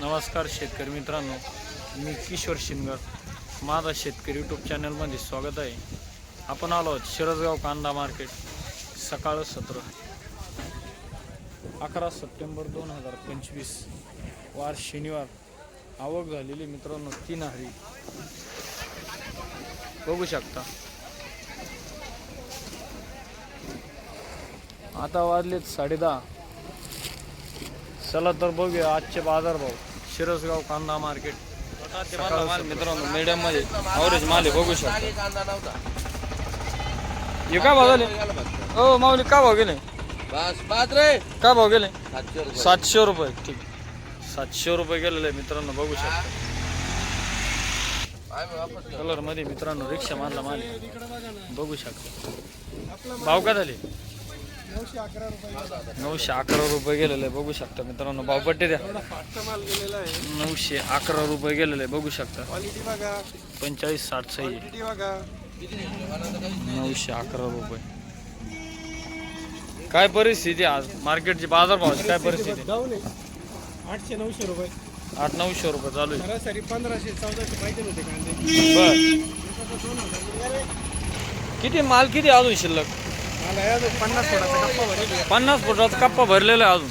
नमस्कार शेतकरी मित्रांनो मी किशोर शिनगर माझा शेतकरी यूट्यूब चॅनलमध्ये स्वागत आहे. आपण आलो आहोत शिरसगाव कांदा मार्केट सकाळ सत्र. अकरा सप्टेंबर दोन हजार पंचवीस. वार शनिवार. आवक झालेली मित्रांनो तीन हरी बघू शकता. आता वाजलेत साडेदहा चला तर बघूया आजचे बाजारभाव शिरसगाव कांदा मार्केट. माल मित्रांनो मीडियममध्ये. अवरेज माल आहे बघू शकता. हे काय भाव झाले? हो माऊली काय भाव गेले? बस बाद रे. काय भाव गेले? सातशे रुपये. सातशे रुपये. ठीक. सातशे रुपये गेलेले मित्रांनो बघू शकता. कलरमध्ये मित्रांनो रिक्षा मारला माल. बघू शकता. भाव काय झाले? नऊशे अकरा रुपये गेलेले. बघू शकता मित्रांनो. भाव पट्टे द्या. नऊशे अकरा रुपये गेलेले. बघू शकता. पंचेचाळीस साठ सही नऊशे अकरा रुपये. काय परिस्थिती आज? मार्केटची बाजारभावाची काय परिस्थिती आठशे नऊशे रुपये. आठ नऊशे रुपये चालू आहे. सरासरी पंधराशे चौदाशे पाहिजे होते कांदे. बर. किती माल किती अजून शिल्लक? पन्नास फुटाचा कप्पा पन्नास फुटाचा कप्पा भरलेला आहे अजून.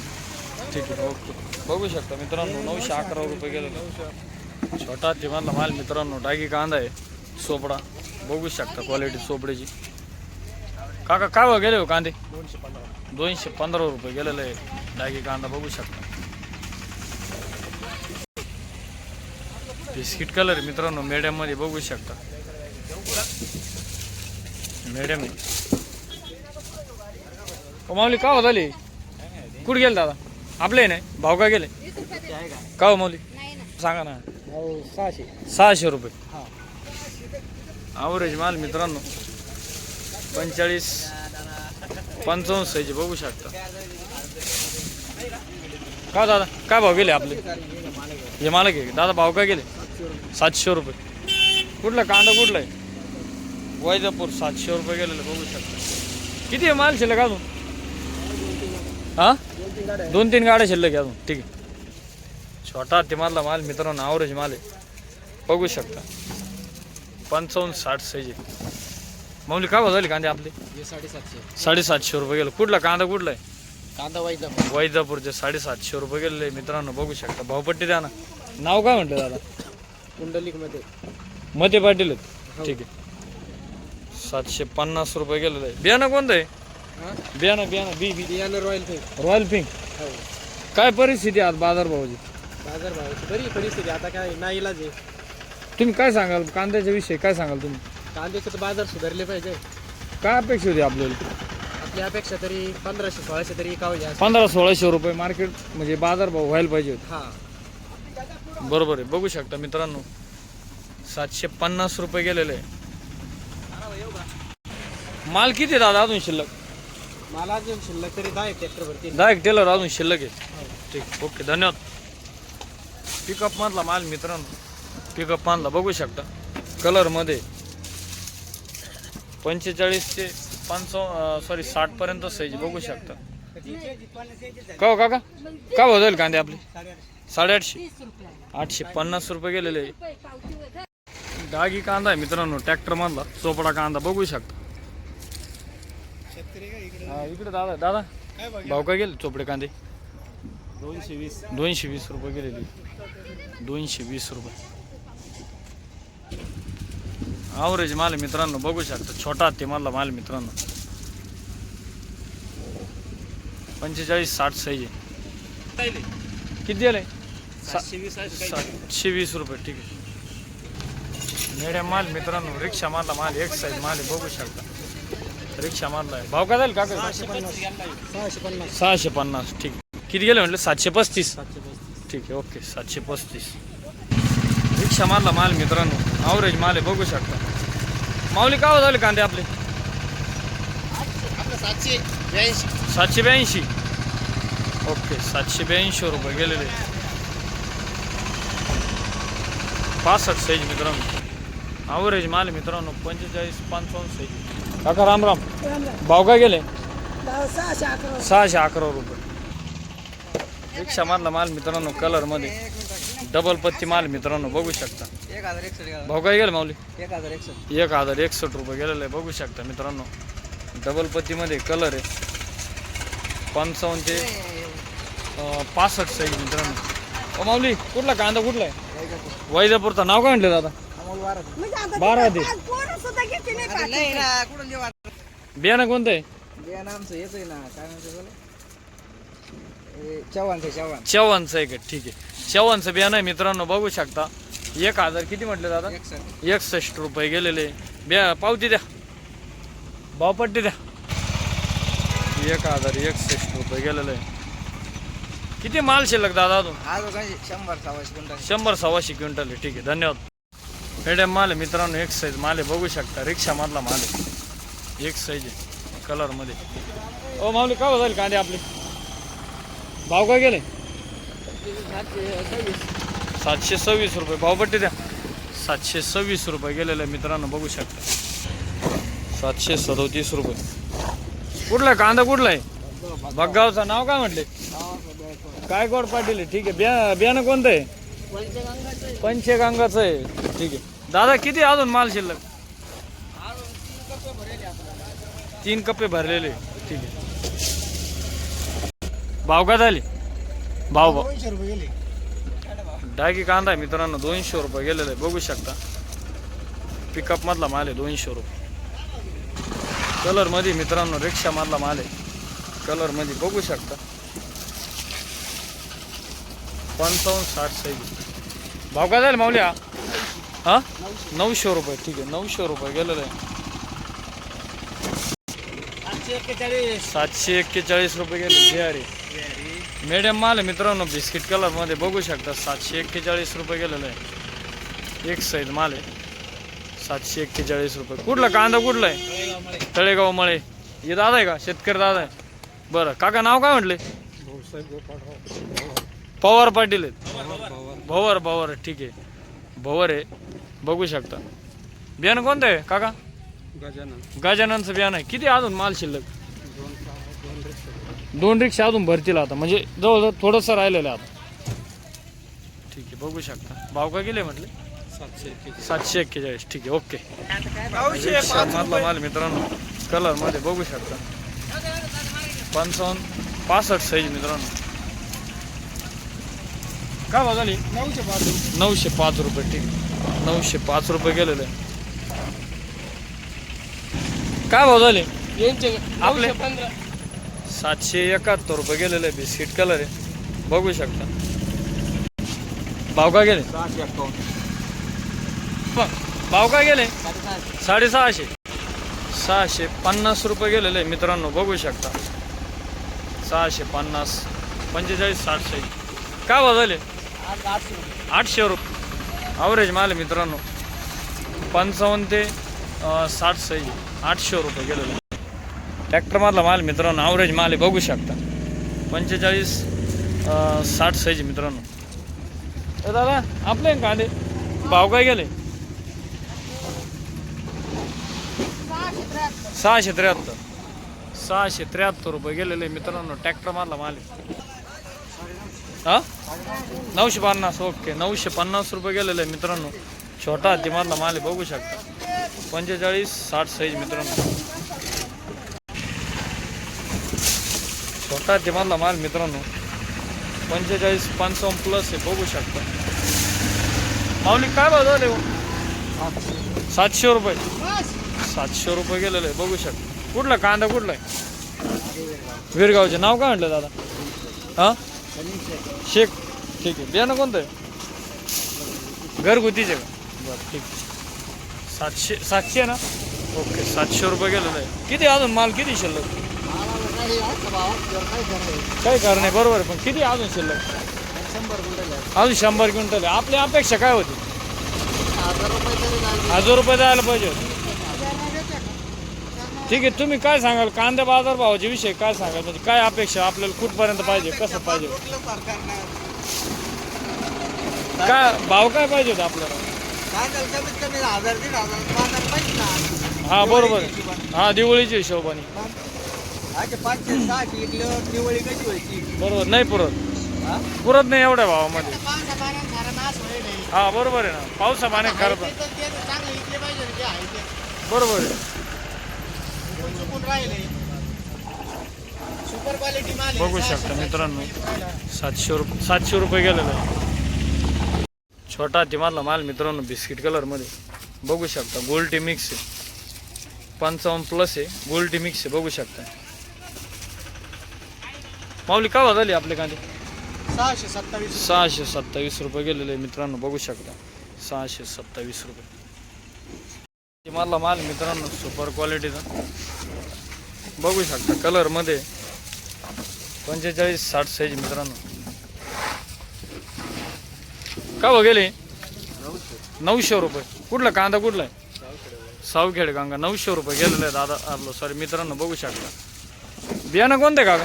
ठीक आहे ओके. बघू शकता मित्रांनो नऊशे अकरा रुपये गेलेले छोटा तिमानला माल मित्रांनो डागी कांदा आहे सोपडा. बघू शकता क्वालिटी सोपड्याची काका काय भाव गेले हो कांदे? दोनशे पंधरा दोनशे रुपये गेलेले आहे डागी कांदा बघू शकता. बिस्किट कलर आहे मित्रांनो medium मध्ये बघू शकता. मीडियम माऊली का हो झाली कुठे गेले दादा आपले नाही भाव काय गेले? का हो माऊली? सांगा ना. हो सहाशे सहाशे रुपये. हा माल मित्रांनो पंचेचाळीस पंचावन्न साईजचे बघू शकता. का हो दादा? काय भाव गेले आपले? हे मला घे दादा भाव काय गेले? सातशे रुपये. कुठला कांदा कुठला आहे? वैजापूर सातशे रुपये गेलेलं बघू शकता. किती आहे माल शिल्लक अजून? हा? दोन तीन गाड्या शिल्लक आहे अजून. ठीक आहे. छोटा तिमारला माल मित्रांनो ॲव्हरेज माल आहे. बघू शकता. पंचावन्न साठ आहे. माऊली काय भाव झाली कांदे आपले? हे साडेसातशे. साडेसातशे रुपये गेलो. कुठला? कांदा कुठला आहे? कांदा वाईट वैजापूरचे साडेसातशे रुपये गेलेले मित्रांनो बघू शकता. भावपट्टी द्या ना. नाव काय म्हटलं दादा? कुंडलिकमध्ये मते पाटील आहेत. ठीक आहे. सातशे पन्नास रुपये गेलेलं आहे. बियाणं कोणतं आहे? बियाणं बियाणं बी बी. बियाणं रॉयल पे रॉयल पिंक हो. काय परिस्थिती आज बाजार भावाची? बाजार भावाची बरी परिस्थिती. आता काय नाही इलाज आहे. तुम्ही काय सांगाल? कांद्याच्या विषयी काय सांगाल तुम्ही? कांद्याचे तर बाजार सुधारले पाहिजे. काय अपेक्षा होती आपल्याला? आपल्या अपेक्षा तरी पंधराशे सोळाशे तरी एकावं या पंधरा सोळाशे रुपये मार्केट म्हणजे बाजार भाव व्हायला पाहिजे होते. हा. बरोबर आहे. बघू शकता मित्रांनो सातशे पन्नास रुपये गेलेले आहे. माल किती आहे दादा अजून शिल्लक? मला अजून शिल्लक तरी दहा एक ट्रॅक्टर भरतील दहा एक टेलर अजून शिल्लक आहे ठीक ओके धन्यवाद. पिकअप मधला माल मित्रांनो पिकअप मधला बघू शकता. कलरमध्ये पंचेचाळीस ते पंचावन्न सॉरी साठ पर्यंत साईज बघू शकता. का हो काका? का भाव जाईल कांदे आपले? साडेआठशे. आठशे पन्नास रुपये गेलेले. आहे. डागी कांदा आहे मित्रांनो ट्रॅक्टर मधला. चोपडा कांदा बघू शकता. हा, इकडे दादा दादा. भाव काय गेले चोपडे कांदे? दोनशे वीस दोनशे वीस रुपये गेलेले. दोनशे वीस रुपये. आवरेज माल मित्रांनो बघू शकता छोटा ते मला माल मित्रांनो. पंचेचाळीस साठ साईज आहे. किती दिले सातशे वीस सातशे वीस रुपये ठीक आहे. मेड्या माल मित्रांनो रिक्षा मारला माल एक साईज माल बघू शकता. रिक्षा मारला आहे. भाव काय जाईल का सहाशे पन्नास. सहाशे पन्नास. सहाशे पन्नास ठीक. किती गेले म्हटलं? सातशे पस्तीस. सातशे पस्तीस. ठीक आहे ओके. सातशे पस्तीस. रिक्षा मारला माल मित्रांनो. ॲव्हरेज माल आहे बघू शकता. माऊली काय झाले कांदे आपले? आपलं सातशे ब्याऐंशी. सातशे ब्याऐंशी. ओके सातशे ब्याऐंशी रुपये गेलेले. पासष्ट साईज मित्रांनो. ॲव्हरेज माल मित्रांनो. पंचेचाळीस पंचावन्न साईज. काका राम राम. भाव काय गेले? सहाशे अकरा सहाशे अकरा रुपये. रिक्षा मारला माल मित्रांनो कलरमध्ये डबल पत्ती माल मित्रांनो बघू शकता. एक हजार भाऊ काय गेले माऊली? एक हजार एकसष्ट रुपये गेलेलं आहे बघू शकता मित्रांनो. डबल पत्तीमध्ये कलर आहे. पंचावन्न ते पासष्ट साईज मित्रांनो. ओ माऊली कुठला कांदा कुठला आहे? वैजापूरचं. नाव काय म्हटलं दादा? म्हणजे आता बारा ते. आज पोरं सुद्धा नाही का? बियाणं कोणतं आहे? आमचं आहे ना काय म्हणते चव्हाण. चव्हाणचं आहे का? ठीक आहे. चव्हाणचं बियाणं आहे मित्रांनो बघू शकता. एक हजार किती म्हटले दादा? एकसष्ट. एकसष्ट रुपये गेलेले. बिया पावती द्या. भावपट्टी द्या. एक हजार एकसष्ट रुपये गेलेलं. किती माल शिल्लक दादा अजून? आज शंभर सव्वाशे क्विंटल. शंभर सव्वाशे क्विंटल आहे. ठीक आहे धन्यवाद. मीडियम माल आहे मित्रांनो एक साईज माल आहे बघू शकता. रिक्षामधला माल आहे. एक साईज आहे कलरमध्ये ओ माऊली काय जाईल कांदे आपले? भाव काय गेले? सातशे सव्वीस रुपये. भावपट्टी द्या. सातशे सव्वीस रुपये गेलेलं आहे मित्रांनो बघू शकता. सातशे सदोतीस रुपये. कुठला आहे? कांदा कुठला आहे? बग्गावचं नाव काय म्हटले? काय गोड पाटील आहे? ठीक आहे. बिया बियाणं कोणतं आहे? पंचगंगाचं आहे. ठीक आहे. दादा किती अजून माल शिल्लक? तीन कप्पे भरलेले. ठीक आहे. भाव का झाले भाव भाव. डागी कांदा आहे मित्रांनो दोनशे रुपये गेलेला आहे. बघू शकता. पिकअप मधला माल आहे दोनशे रुपये. कलरमध्ये मित्रांनो रिक्षा मधला माल आहे. कलरमध्ये बघू शकता. पंचावन्न साठ साईज भाव काय झाले माऊली हा? नऊशे रुपये ठीक आहे नऊशे रुपये गेलेलं आहे. सातशे एक्केचाळीस रुपये गेले जे अरे मीडियम माल आहे मित्रांनो बिस्किट कलरमध्ये बघू शकता सातशे एक्केचाळीस रुपये गेलेलं आहे. एक साईज माल आहे. सातशे एक्केचाळीस रुपये. कुठला? कांदा कुठला आहे? तळेगाव मळे. हे दादा आहे का? शेतकरी दादा आहे. बरं काका नाव काय म्हटले? पवार पाटील आहेत. भवर भवर. ठीक आहे. भवर आहे. बघू शकता. बियाणं कोणतं आहे काका? गजाननचं बियाणं आहे. किती अजून माल शिल्लक? दोन रिक्षा. अजून भरतील आता. म्हणजे जवळजवळ थोडंसं राहिलेलं आहे आता. ठीक आहे. बघू शकता. भाव का गेले म्हटले? सातशे एक्केचाळीस. ठीक आहे. ओके. मधला माल मित्रांनो. कलरमध्ये बघू शकता. पंचावन्न. पासष्ट साईज मित्रांनो. काय भाव झाली? नऊशे पाच. नऊशे पाच रुपये ठीक. नऊशे पाच रुपये गेलेले. काय भाव झाले? आपले? सातशे एकाहत्तर रुपये गेलेले बिस्किट कलर आहे. बघू शकता. भाव काय गेले? सहाशे भाव काय गेले? साडेसहाशे. सहाशे पन्नास रुपये गेलेले आहे मित्रांनो बघू शकता. सहाशे पन्नास पंचेचाळीस साईज काय भाव झाले? आठशे रुपये. ॲव्हरेज माल मित्रांनो. पंचावन्न ते साठ साईज आठशे रुपये गेलेलं. ट्रॅक्टरमधला माल मित्रांनो ॲव्हरेज माल बघू शकता. पंचेचाळीस साठ साईज मित्रांनो. दादा आपले कांदे? भाव काय गेले? सहाशे त्र्याहत्तर. सहाशे त्र्याहत्तर सहाशे त्र्याहत्तर रुपये गेलेले मित्रांनो ट्रॅक्टरमधला माल आहे. हा? नऊशे पन्नास ओके. नऊशे पन्नास रुपये गेलेले आहे मित्रांनो. छोटा हत्तीमधला माल बघू शकता. पंचेचाळीस साठ साईज मित्रांनो. छोटा हत्तीमधला माल मित्रांनो. पंचेचाळीस पंचावन्न प्लस आहे बघू शकता. माऊली काय भाव झाले हो? सातशे रुपये. सातशे रुपये गेलेलं आहे बघू शकता. कुठला? कांदा कुठला आहे? विरगावचे. नाव काय म्हटलं दादा? हां? शेख ठीक आहे. बियाणं कोणतं आहे? घरगुतीचे का? बरं ठीक सातशे सातशे ना? ओके सातशे रुपये गेलेलं आहे. किती अजून माल? किती शिल्लक? काही कारण नाही. बरोबर पण किती अजून शिल्लक? शंभर क्विंटल अजून शंभर क्विंटल आहे. आपली अपेक्षा काय होती? हजार रुपये जायला हजार रुपये द्यायला पाहिजे होते. ठीक आहे तुम्ही काय सांगाल? कांदा बाजार भावाचे विषय काय सांगाल? म्हणजे काय अपेक्षा आपल्याला कुठपर्यंत पाहिजे? कसं पाहिजे? काय भाव काय पाहिजे होता आपल्याला? हा बरोबर. हा दिवाळीच्या हिशोबाने. अच्छा पाचशे सहाशे इकल्यावर दिवाळी कशी व्हायची? बरोबर नाही पुरत. हा? पुरत नाही एवढ्या भावामध्ये. पावसा पाण्यात झाडं हा बरोबर आहे ना. पावसा पाण्यात खरं पण चांगले इकले पाहिजे ना जे आहे ते बरोबर आहे. कोण चुकून राहिले. सुपर क्वालिटी माल आहे. बघू शकता मित्रांनो. सातशे रुपये सातशे रुपये गेलेलं आहे. छोटा हातीमधला माल मित्रांनो बिस्किट कलरमध्ये बघू शकता गोल्टी मिक्स आहे. पंचावन्न प्लस आहे गोल्टी मिक्स आहे बघू शकता. माऊली का झाली आपले कांदे? सहाशे सत्तावीस सहाशे सत्तावीस रुपये गेलेले आहे मित्रांनो बघू शकता. सहाशे सत्तावीस रुपये. मधला माल मित्रांनो सुपर क्वालिटीचा बघू शकता कलरमध्ये पंचेचाळीस साठ साईज मित्रांनो. का बघ गेले? नऊशे रुपये. कुठला कांदा कुठला आहे? सावखेड कांदा. नऊशे रुपये गेलेलं आहे दादा आपलं सॉरी मित्रांनो बघू शकता. बियाणं कोणतं आहे काका?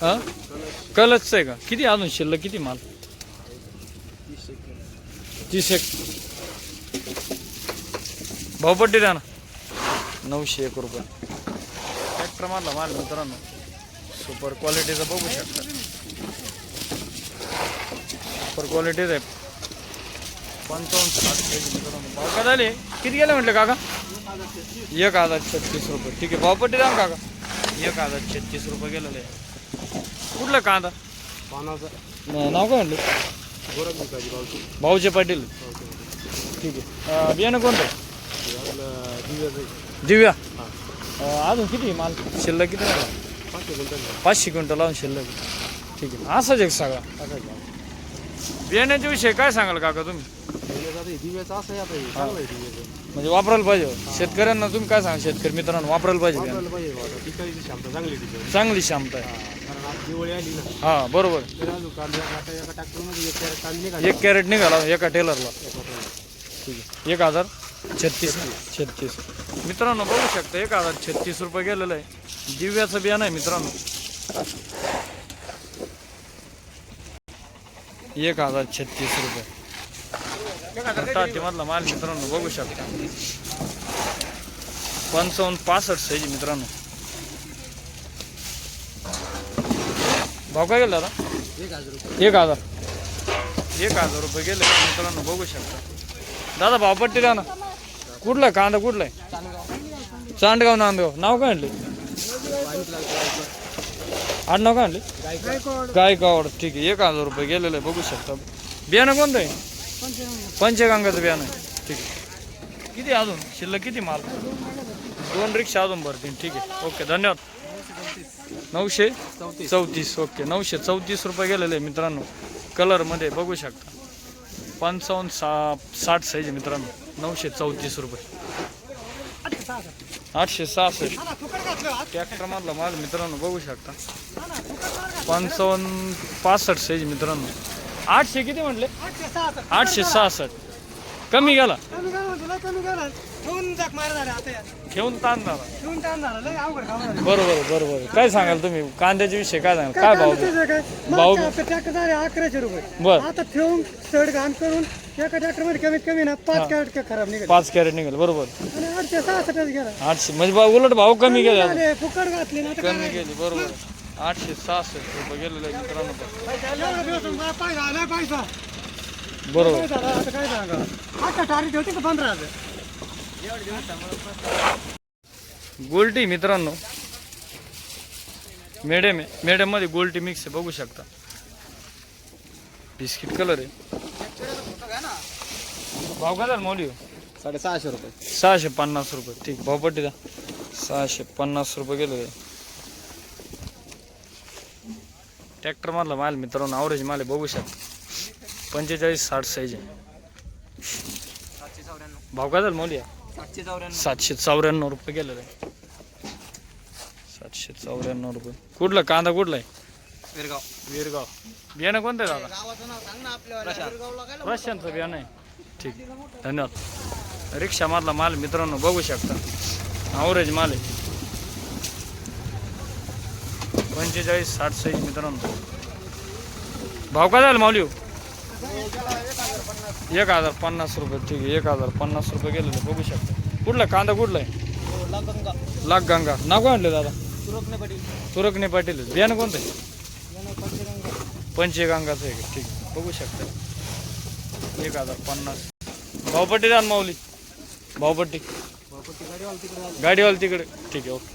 हां? कलचचं आहे का? किती अजून शिल्लक? किती माल? तीस एक. भाऊपट्टी द्या ना. नऊशे एक रुपये. ट्रॅक्टर मारला माल मित्रांनो सुपर क्वालिटीचा बघू शकता. सुपर क्वालिटीचा आहे. पंचावन्न साठ मित्रांनो भाव का झाले? किती गेले म्हटले काका? एक हजार छत्तीस रुपये. ठीक आहे भावपट्टी द्या काका. एक हजार छत्तीस रुपये गेलेले. आहे कुठला कांदा? न- नाव काय म्हणलं भाऊचे पाटील. ठीक आहे. बियाणं कोणतं? दिव्या. अजून किती माल? शिल्लक किती? पाचशे क्विंटल लावून शिल्लक. ठीक आहे. असाच एक सगळा. बियाण्याच्या विषयी काय सांगाल काका तुम्ही? म्हणजे वापरायला पाहिजे. शेतकऱ्यांना तुम्ही काय सांगा शेतकरी मित्रांनो वापरायला पाहिजे. चांगली क्षमता आहे. हा बरोबर. एक कॅरेट निघाला. एका टेलरला. ठीक आहे. एक हजार. छत्तीस छत्तीस. मित्रांनो बघू शकता एक हजार छत्तीस रुपये गेलेलं आहे. दिव्याचं बियाणं आहे मित्रांनो. एक हजार छत्तीस रुपये. मधला माल मित्रांनो बघू शकता. पंचावन्न पासष्ट साईज मित्रांनो. भाव काय गेला दादा एक हजार. एक हजार रुपये गेले मित्रांनो बघू शकता. दादा भाव पट्टी द्या ना कुठला? आहे कांदा कुठला? आहे चांडगाव नांदगाव नाव काय आणले? आडनाव काय आणले? गायकवाड. ठीक आहे एक हजार रुपये गेलेलं आहे बघू शकता. बियाणं कोणतं आहे? पंचगंगाचं बियाणं आहे. ठीक आहे. किती अजून? शिल्लक किती माल? दोन रिक्षा अजून भरतील. ठीक आहे. ओके धन्यवाद. नऊशे चौतीस. ओके नऊशे चौतीस रुपये गेलेले आहे मित्रांनो. कलरमध्ये बघू शकता. पंचावन्न सा साठ साईज मित्रांनो. नऊशे चौतीस रुपये. आठशे सहासष्ट. ट्रॅक्टरमधला माल मित्रांनो बघू शकता. पंचावन्न पासष्ट सेज मित्रांनो. आठशे किती म्हटले? आठशे सहासष्ट. कमी गेला कमी करा तुला कमी करा. ठेवून जाक मारणार आता यार. घेऊन ताण झाला. ठेवून टाइम झाला लय अवघड खावणार बरोबर बरोबर. काय सांगाल तुम्ही? कांद्याच्या विषयी काय सांगाल? काय भाव देऊ? भाऊ- ट्रॅक्टर झाले अकराशे रुपये. बर. आता ठेवून सड घाण करून एका ट्रॅक्टरमध्ये कमीत कमी ना पाच कॅरेट खराब निघाले. पाच कॅरेट निघेल बरोबर. आणि आठशे सहासष्टच गेला. आठशे म्हणजे उलट भाव कमी गेला. झाले, फुकट घातली ना आता काय कमी गेली बरोबर. आठशे सहासष्ट रुपये गेलेले आहे मित्रांनो. दिवस मला बरोबर. पैसा आला, आता काय सांगा? आता तारीख होती का पंधरा हजार? गोल्टी मित्रांनो. मेडियम आहे. medium मध्ये गोल्टी मिक्स आहे बघू शकता. बिस्किट कलर आहे. भाव काय झाला मौली? साडेसहाशे रुपये. सहाशे पन्नास रुपये. ठीक भावपट्टी द्या. सहाशे पन्नास रुपये गेले. ट्रॅक्टर मधला माल मित्रांनो आवरेज माल आहे बघू शकता. पंचेचाळीस साठ साईज आहे. भाव काय झाला मौली? सातशे चौऱ्याण्णव रुपये गेलेलं. आहे सातशे चौऱ्याण्णव रुपये. कुठला? कांदा कुठला आहे? विरगाव. वीरगाव. बियाणं कोणतं आहे दादा? रशियनचं बियाणं आहे. ठीक. धन्यवाद. रिक्षामधला माल मित्रांनो बघू शकता. ॲव्हरेज माल आहे. पंचेचाळीस साठ साईज मित्रांनो. भाव काय झाला माऊली हो? एक हजार पन्नास रुपये ठीक आहे एक हजार पन्नास रुपये गेलेले बघू शकता. कुठला? कांदा कुठला आहे? लाख गंगा. नाव काय आणलं दादा? तुरकने पाटील. बियाणं कोणतं आहे? पंचगंगाचं आहे का? ठीक आहे. बघू शकता. एक हजार पन्नास. भावपट्टी द्या ना माऊली. भावपट्टी गाडीवाला तिकडे. ठीक आहे ओके.